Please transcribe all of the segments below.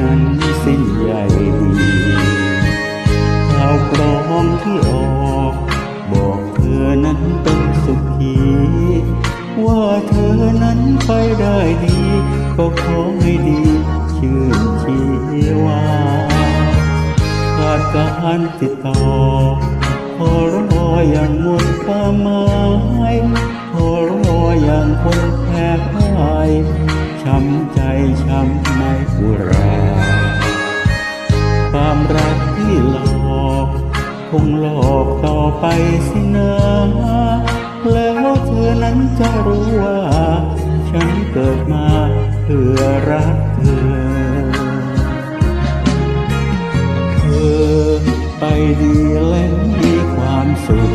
นั้นสิ้นใยดีข่าวกรองที่ออก บอกเธอนั้นเป็นสุขี ว่าเธอนั้นไปได้ดี ก็ขอให้ดีชื่นชีว่าขาดการติดต่อขอรออย่างหมดความหมาย งหลอกต่อไปสินะแล้วเธอนั้นจะรู้ว่า ฉันเกิดมาเพื่อรักเธอ เธอไปดีและมีความสุข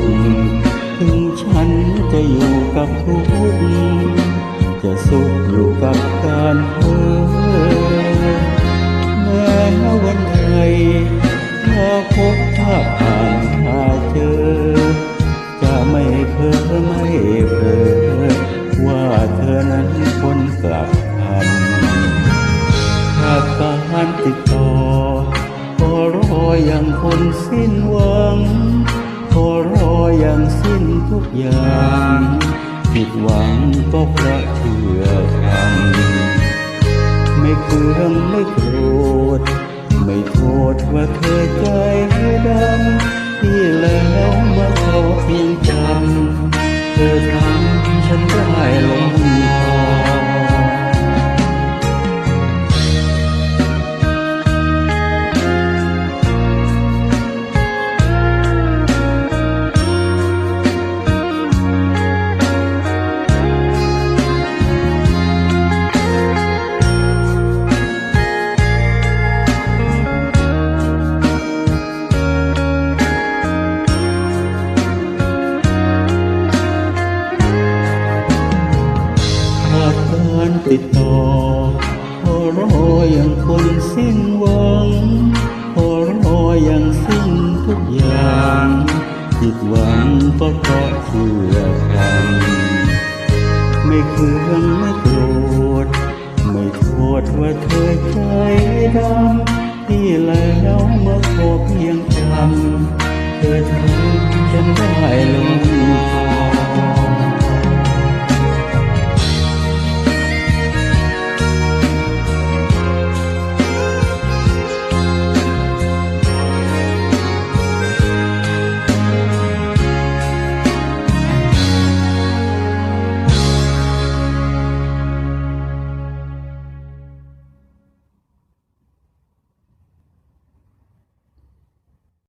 ถึงฉันจะอยู่กับทุกข์จะสุขอยู่กับการเพ้อ สิ้นหวังขอรออย่างสิ้นทุกอย่างผิดหวังก็เพราะเชื่อคำไม่เคืองไม่โกรธ ไม่โทษว่าเธอใจดำที่แล้วมาขอเพียงจำเธอทำฉันได้ลงานติดต่อพอรออย่างคนสิ้นหวังพอรออย่างสิ้นทุกอย่างผิดหวังก็เพราะเชื่อฟังไม่เคืองไม่โกรธไม่โทษว่าเธอใจดำที่แล้วเมื่อพียงจำเธอทำฉันได้ลง